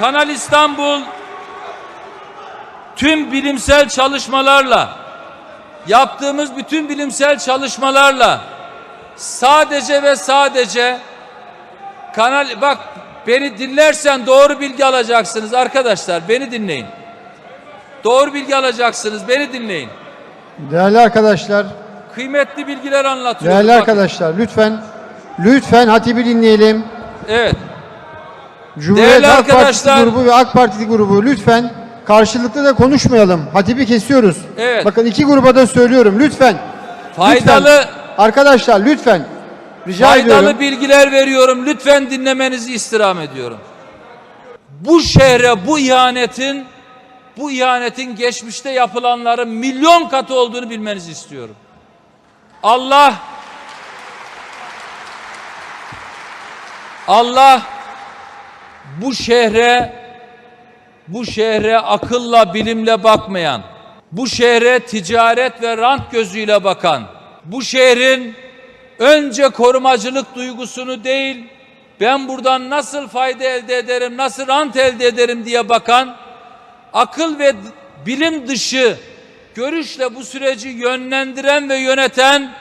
Kanal İstanbul tüm bilimsel çalışmalarla yaptığımız bütün bilimsel çalışmalarla sadece ve sadece kanal bak beni dinlersen doğru bilgi alacaksınız arkadaşlar beni dinleyin. Doğru bilgi alacaksınız beni dinleyin. Değerli arkadaşlar, Kıymetli bilgiler anlatıyorum. değerli Bakın. arkadaşlar lütfen lütfen Hatip'i dinleyelim. Evet. Cumhuriyet Değerli Halk Partisi arkadaşlar- grubu ve AK Parti grubu lütfen karşılıklı da konuşmayalım. Hatip'i kesiyoruz. Evet. Bakın iki gruba da söylüyorum lütfen. Faydalı Lütfen. Arkadaşlar lütfen. Rica faydalı ediyorum. bilgiler veriyorum. Lütfen dinlemenizi istirham ediyorum. Bu şehre bu ihanetin bu ihanetin geçmişte yapılanların milyon katı olduğunu bilmenizi istiyorum. Allah Allah bu şehre bu şehre akılla bilimle bakmayan, bu şehre ticaret ve rant gözüyle bakan, bu şehrin önce korumacılık duygusunu değil, ben buradan nasıl fayda elde ederim, nasıl rant elde ederim diye bakan, akıl ve bilim dışı görüşle bu süreci yönlendiren ve yöneten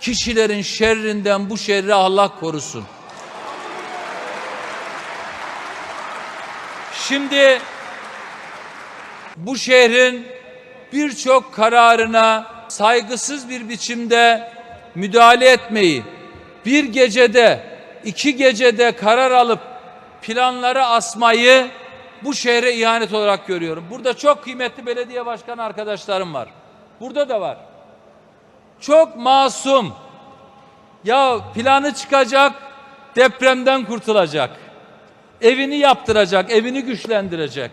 kişilerin şerrinden bu şehri Allah korusun. Şimdi bu şehrin birçok kararına saygısız bir biçimde müdahale etmeyi, bir gecede, iki gecede karar alıp planları asmayı bu şehre ihanet olarak görüyorum. Burada çok kıymetli belediye başkanı arkadaşlarım var. Burada da var. Çok masum. Ya planı çıkacak, depremden kurtulacak. Evini yaptıracak, evini güçlendirecek.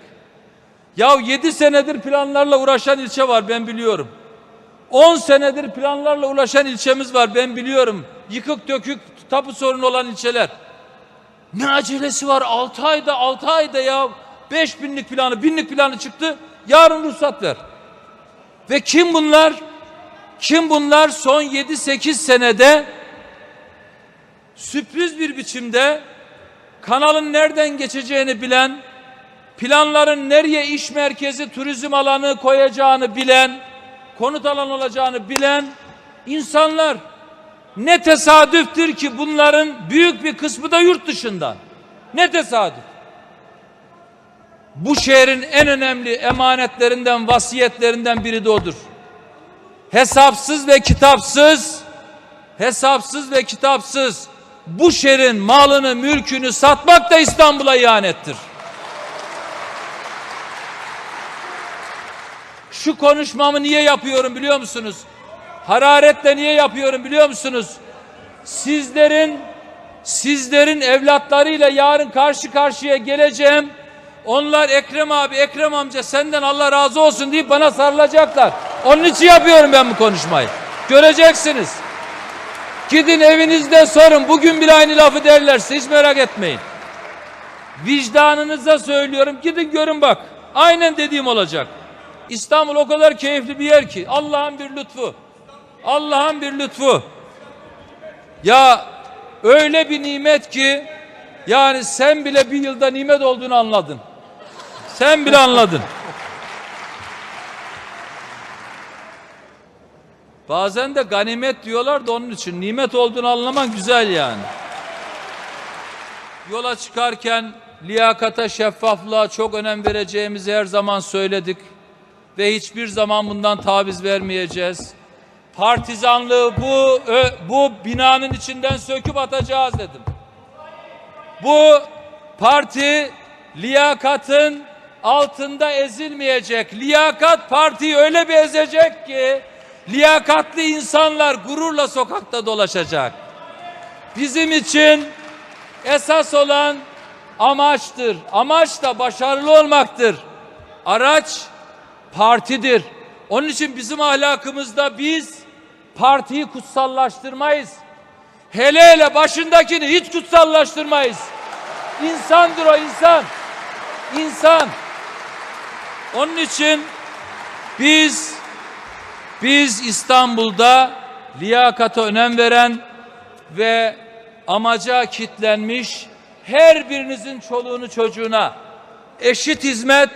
Ya 7 senedir planlarla uğraşan ilçe var ben biliyorum. 10 senedir planlarla uğraşan ilçemiz var ben biliyorum. Yıkık dökük tapu sorunu olan ilçeler. Ne acelesi var 6 ayda 6 ayda ya 5 binlik planı binlik planı çıktı yarın ruhsat ver. Ve kim bunlar? Kim bunlar son 7-8 senede sürpriz bir biçimde kanalın nereden geçeceğini bilen, planların nereye iş merkezi, turizm alanı koyacağını bilen, konut alanı olacağını bilen insanlar. Ne tesadüftür ki bunların büyük bir kısmı da yurt dışında. Ne tesadüf. Bu şehrin en önemli emanetlerinden, vasiyetlerinden biri de odur. Hesapsız ve kitapsız, hesapsız ve kitapsız bu şehrin malını, mülkünü satmak da İstanbul'a ihanettir. Şu konuşmamı niye yapıyorum biliyor musunuz? Hararetle niye yapıyorum biliyor musunuz? Sizlerin sizlerin evlatlarıyla yarın karşı karşıya geleceğim. Onlar Ekrem abi, Ekrem amca senden Allah razı olsun deyip bana sarılacaklar. Onun için yapıyorum ben bu konuşmayı. Göreceksiniz. Gidin evinizde sorun. Bugün bile aynı lafı derlerse hiç merak etmeyin. Vicdanınıza söylüyorum. Gidin görün bak. Aynen dediğim olacak. İstanbul o kadar keyifli bir yer ki. Allah'ın bir lütfu. Allah'ın bir lütfu. Ya öyle bir nimet ki yani sen bile bir yılda nimet olduğunu anladın. Sen bile anladın. Bazen de ganimet diyorlar da onun için nimet olduğunu anlaman güzel yani. Yola çıkarken liyakata, şeffaflığa çok önem vereceğimizi her zaman söyledik ve hiçbir zaman bundan taviz vermeyeceğiz. Partizanlığı bu bu binanın içinden söküp atacağız dedim. Bu parti liyakatın altında ezilmeyecek. Liyakat partiyi öyle bir ezecek ki liyakatli insanlar gururla sokakta dolaşacak. Bizim için esas olan amaçtır. Amaç da başarılı olmaktır. Araç partidir. Onun için bizim ahlakımızda biz partiyi kutsallaştırmayız. Hele hele başındakini hiç kutsallaştırmayız. İnsandır o insan. İnsan. Onun için biz biz İstanbul'da liyakata önem veren ve amaca kitlenmiş her birinizin çoluğunu çocuğuna eşit hizmet,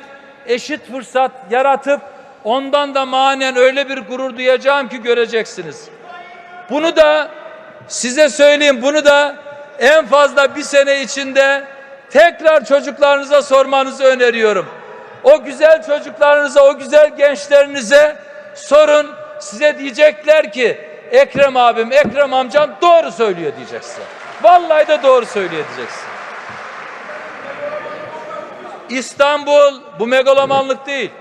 eşit fırsat yaratıp ondan da manen öyle bir gurur duyacağım ki göreceksiniz. Bunu da size söyleyeyim bunu da en fazla bir sene içinde tekrar çocuklarınıza sormanızı öneriyorum. O güzel çocuklarınıza, o güzel gençlerinize sorun. Size diyecekler ki Ekrem abim, Ekrem amcan doğru söylüyor diyeceksin. Vallahi de doğru söylüyor diyeceksin. İstanbul bu megalomanlık değil.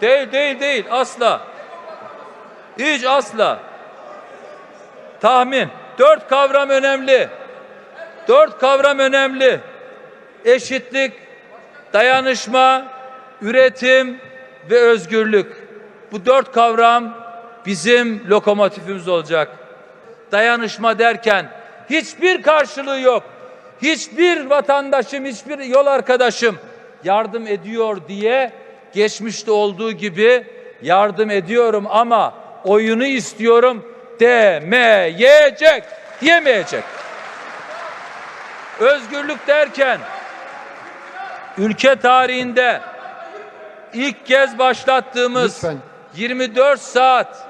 Değil, değil, değil. Asla. Hiç asla. Tahmin. Dört kavram önemli. Dört kavram önemli. Eşitlik, dayanışma, üretim ve özgürlük. Bu dört kavram bizim lokomotifimiz olacak. Dayanışma derken hiçbir karşılığı yok. Hiçbir vatandaşım, hiçbir yol arkadaşım yardım ediyor diye geçmişte olduğu gibi yardım ediyorum ama oyunu istiyorum demeyecek, diyemeyecek. Özgürlük derken ülke tarihinde ilk kez başlattığımız Lütfen. 24 saat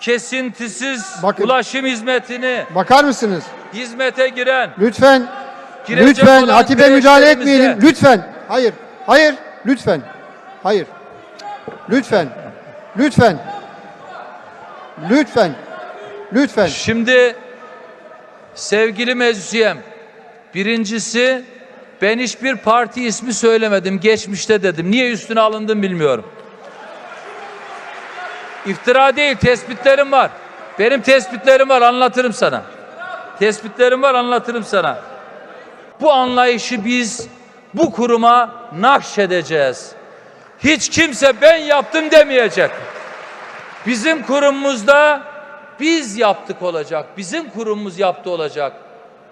kesintisiz Bakın. ulaşım hizmetini Bakar mısınız? hizmete giren Lütfen. Girecek lütfen olan müdahale etmeyelim. Lütfen. Hayır. Hayır. Lütfen. Hayır. Lütfen. Lütfen. Lütfen. Lütfen. Şimdi sevgili meclisiyem birincisi ben hiçbir parti ismi söylemedim geçmişte dedim. Niye üstüne alındım bilmiyorum. İftira değil tespitlerim var. Benim tespitlerim var anlatırım sana. Tespitlerim var anlatırım sana. Bu anlayışı biz bu kuruma nakşedeceğiz. Hiç kimse ben yaptım demeyecek. Bizim kurumumuzda biz yaptık olacak. Bizim kurumumuz yaptı olacak.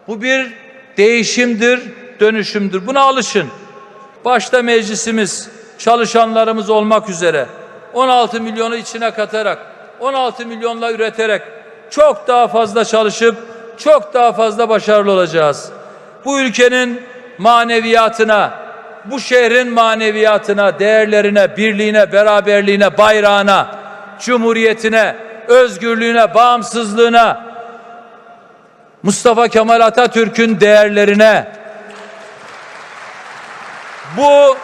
Bu bir değişimdir, dönüşümdür. Buna alışın. Başta meclisimiz, çalışanlarımız olmak üzere 16 milyonu içine katarak, 16 milyonla üreterek çok daha fazla çalışıp çok daha fazla başarılı olacağız. Bu ülkenin maneviyatına, bu şehrin maneviyatına, değerlerine, birliğine, beraberliğine, bayrağına, cumhuriyetine, özgürlüğüne, bağımsızlığına, Mustafa Kemal Atatürk'ün değerlerine, bu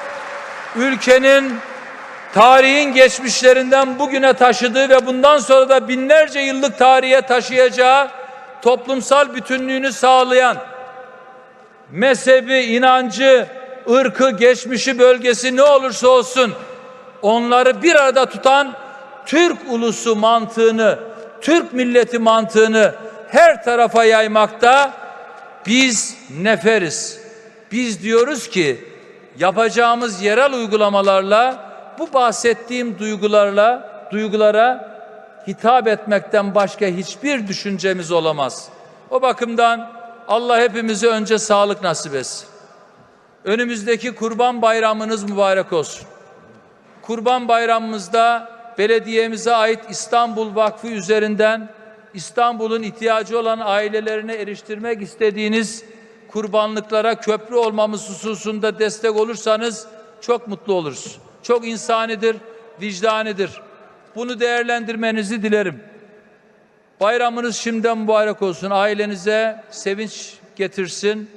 ülkenin tarihin geçmişlerinden bugüne taşıdığı ve bundan sonra da binlerce yıllık tarihe taşıyacağı toplumsal bütünlüğünü sağlayan mezhebi, inancı, ırkı, geçmişi, bölgesi ne olursa olsun onları bir arada tutan Türk ulusu mantığını, Türk milleti mantığını her tarafa yaymakta biz neferiz. Biz diyoruz ki yapacağımız yerel uygulamalarla bu bahsettiğim duygularla duygulara hitap etmekten başka hiçbir düşüncemiz olamaz. O bakımdan Allah hepimize önce sağlık nasip etsin. Önümüzdeki Kurban Bayramınız mübarek olsun. Kurban Bayramımızda belediyemize ait İstanbul Vakfı üzerinden İstanbul'un ihtiyacı olan ailelerine eriştirmek istediğiniz kurbanlıklara köprü olmamız hususunda destek olursanız çok mutlu oluruz. Çok insanidir, vicdanidir. Bunu değerlendirmenizi dilerim. Bayramınız şimdiden mübarek olsun. Ailenize sevinç getirsin.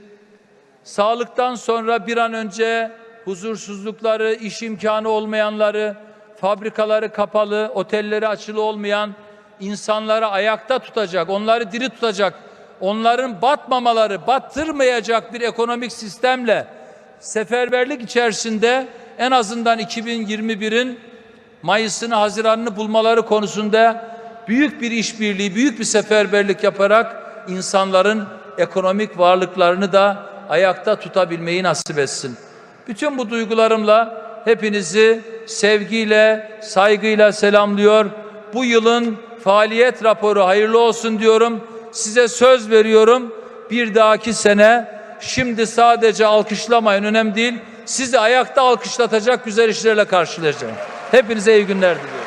Sağlıktan sonra bir an önce huzursuzlukları, iş imkanı olmayanları, fabrikaları kapalı, otelleri açılı olmayan insanları ayakta tutacak, onları diri tutacak, onların batmamaları, battırmayacak bir ekonomik sistemle seferberlik içerisinde en azından 2021'in Mayıs'ını, Haziran'ını bulmaları konusunda büyük bir işbirliği, büyük bir seferberlik yaparak insanların ekonomik varlıklarını da ayakta tutabilmeyi nasip etsin. Bütün bu duygularımla hepinizi sevgiyle, saygıyla selamlıyor. Bu yılın faaliyet raporu hayırlı olsun diyorum. Size söz veriyorum. Bir dahaki sene şimdi sadece alkışlamayın önemli değil. Sizi ayakta alkışlatacak güzel işlerle karşılayacağım. Hepinize iyi günler diliyorum.